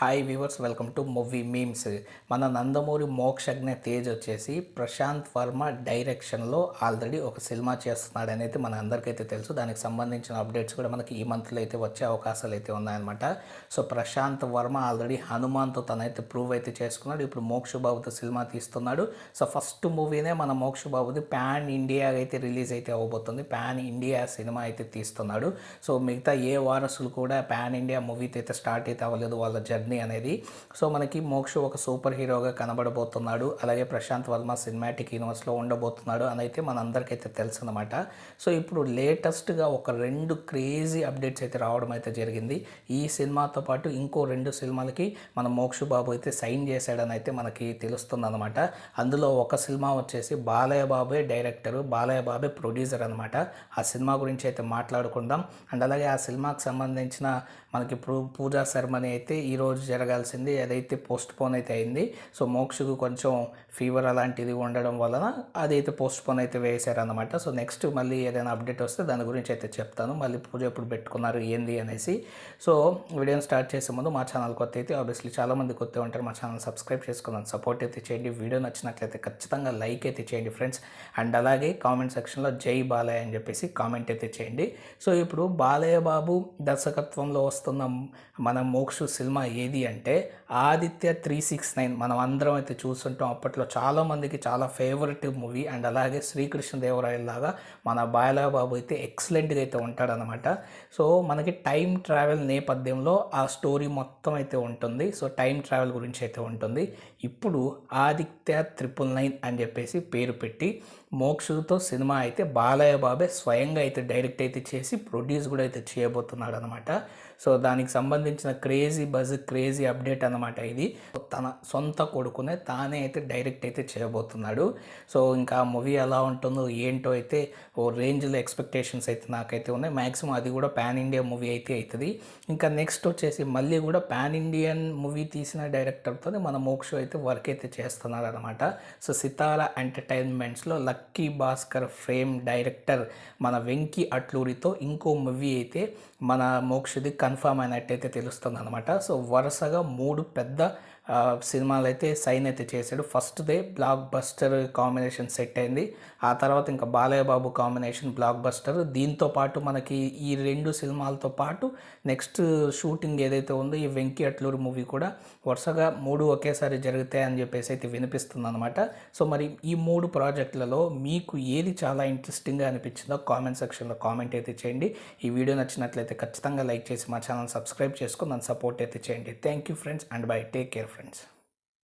Hi viewers welcome to movie memes మన నందమూరి మోక్షజ్ఞ తేజ్ వచ్చేసి ప్రశాంత్ వర్మ డైరెక్షన్లో ఆల్రెడీ ఒక సినిమా చేస్తున్నాడు అనేది మన అందరికైతే తెలుసు. దానికి సంబంధించిన అప్డేట్స్ కూడా మనకి ఈ మంత్లో అయితే వచ్చే అవకాశాలు అయితే ఉన్నాయన్నమాట. సో ప్రశాంత్ వర్మ ఆల్రెడీ హనుమాన్తో తనైతే ప్రూవ్ అయితే చేసుకున్నాడు. ఇప్పుడు మోక్ష బాబుతో సినిమా తీస్తున్నాడు. సో ఫస్ట్ మూవీనే మన మోక్ష బాబుది ప్యాన్ ఇండియా అయితే రిలీజ్ అయితే అవ్వబోతుంది ప్యాన్ ఇండియా సినిమా అయితే తీస్తున్నాడు. సో మిగతా ఏ వారసులు కూడా ప్యాన్ ఇండియా మూవీతో అయితే స్టార్ట్ అయితే అవ్వలేదు. వాళ్ళ జర్నీ అనేది. సో మనకి మోక్ష ఒక సూపర్ హీరోగా కనబడబోతున్నాడు. అలాగే ప్రశాంత్ వర్మ సినిమాటిక్ యూనివర్స్లో ఉండబోతున్నాడు అని అయితే మనందరికైతే తెలుసు అనమాట సో ఇప్పుడు లేటెస్ట్గా ఒక రెండు క్రేజీ అప్డేట్స్ అయితే రావడం అయితే జరిగింది. ఈ సినిమాతో పాటు ఇంకో రెండు సినిమాలకి మన మోక్ష బాబు అయితే సైన్ చేశాడని అయితే మనకి తెలుస్తుంది అనమాట అందులో ఒక సినిమా వచ్చేసి బాలయ్య బాబే డైరెక్టర్ బాలయ్య బాబే ప్రొడ్యూసర్ అనమాట ఆ సినిమా గురించి అయితే మాట్లాడుకుందాం. అండ్ అలాగే ఆ సినిమాకి సంబంధించిన మనకి పూజా శర్మని అయితే ఈరోజు జరగాల్సింది అదైతే పోస్ట్ పోన్ అయితే అయింది సో మోక్షకు కొంచెం ఫీవర్ అలాంటిది ఉండడం వలన అదైతే పోస్ట్ పోన్ అయితే వేశారనమాట సో నెక్స్ట్ మళ్ళీ ఏదైనా అప్డేట్ వస్తే దాని గురించి అయితే చెప్తాను. మళ్ళీ పూజ ఎప్పుడు పెట్టుకున్నారు ఏంది అనేసి. సో వీడియోని స్టార్ట్ చేసే ముందు మా ఛానల్ కొత్త అయితే ఆబ్వియస్లీ చాలామంది కొత్త ఉంటారు మా ఛానల్ సబ్స్క్రైబ్ చేసుకున్నాను సపోర్ట్ అయితే చేయండి. వీడియో నచ్చినట్లయితే ఖచ్చితంగా లైక్ అయితే చేయండి ఫ్రెండ్స్ అండ్ అలాగే కామెంట్ సెక్షన్లో జై బాలయ్య అని చెప్పేసి కామెంట్ అయితే చేయండి. సో ఇప్పుడు బాలయ్య బాబు దర్శకత్వంలో వస్తున్న మన మోక్షు సినిమా ఏది? ఇది అంటే ఆదిత్య త్రీ సిక్స్ నైన్ మనం అందరం అయితే చూస్తుంటాం. అప్పట్లో చాలామందికి చాలా ఫేవరెట్ మూవీ అండ్ అలాగే శ్రీకృష్ణదేవరాయల లాగా మన బాలయ్య బాబు అయితే ఎక్సలెంట్గా అయితే ఉంటాడనమాట సో మనకి టైం ట్రావెల్ నేపథ్యంలో ఆ స్టోరీ మొత్తం అయితే ఉంటుంది. సో టైం ట్రావెల్ గురించి అయితే ఉంటుంది. ఇప్పుడు ఆదిత్య త్రిపుల్ నైన్ అని చెప్పేసి పేరు పెట్టి మోక్షుతో సినిమా అయితే బాలయ్య బాబే స్వయంగా అయితే డైరెక్ట్ అయితే చేసి ప్రొడ్యూస్ కూడా అయితే చేయబోతున్నాడు అనమాట సో దానికి సంబంధించిన క్రేజీ బజ్ క్రేజీ అప్డేట్ అనమాట ఇది. తన సొంత కొడుకునే తానే అయితే డైరెక్ట్ అయితే చేయబోతున్నాడు. సో ఇంకా మూవీ ఎలా ఉంటుందో ఏంటో అయితే ఓ రేంజ్లో ఎక్స్పెక్టేషన్స్ అయితే నాకైతే ఉన్నాయి. మ్యాక్సిమం అది కూడా పాన్ ఇండియా మూవీ అయితే అవుతుంది ఇంకా నెక్స్ట్ వచ్చేసి మళ్ళీ కూడా పాన్ ఇండియన్ మూవీ తీసిన డైరెక్టర్తో మన మోక్ష అయితే వర్క్ అయితే చేస్తున్నారు అనమాట సో సితారా ఎంటర్టైన్మెంట్స్లో లక్కీ భాస్కర్ ఫ్రేమ్ డైరెక్టర్ మన వెంకీ అట్లూరితో ఇంకో మూవీ అయితే మన మోక్షది కన్ఫామ్ అయినట్టయితే తెలుస్తుంది అనమాట సో వరుసగా మూడు పెద్ద సినిమాలు అయితే సైన్ అయితే చేశాడు. First day blockbuster combination set అయింది. ఆ తర్వాత ఇంకా Balayya Babu combination blockbuster దీంతో పాటు మనకి ఈ రెండు సినిమాలతో పాటు నెక్స్ట్ షూటింగ్ ఏదైతే ఉందో ఈ వెంకీ అట్లూరు మూవీ కూడా వరుసగా మూడు ఒకేసారి జరుగుతాయి అని చెప్పేసి అయితే వినిపిస్తుంది అనమాట సో మరి ఈ మూడు ప్రాజెక్టులలో మీకు ఏది చాలా ఇంట్రెస్టింగ్గా అనిపించిందో కామెంట్ సెక్షన్లో కామెంట్ అయితే చేయండి. ఈ వీడియో నచ్చినట్లయితే ఖచ్చితంగా లైక్ చేసి మా ఛానల్ సబ్స్క్రైబ్ చేసుకుని నన్ను సపోర్ట్ అయితే చేయండి. Thank you friends and bye take care friends friends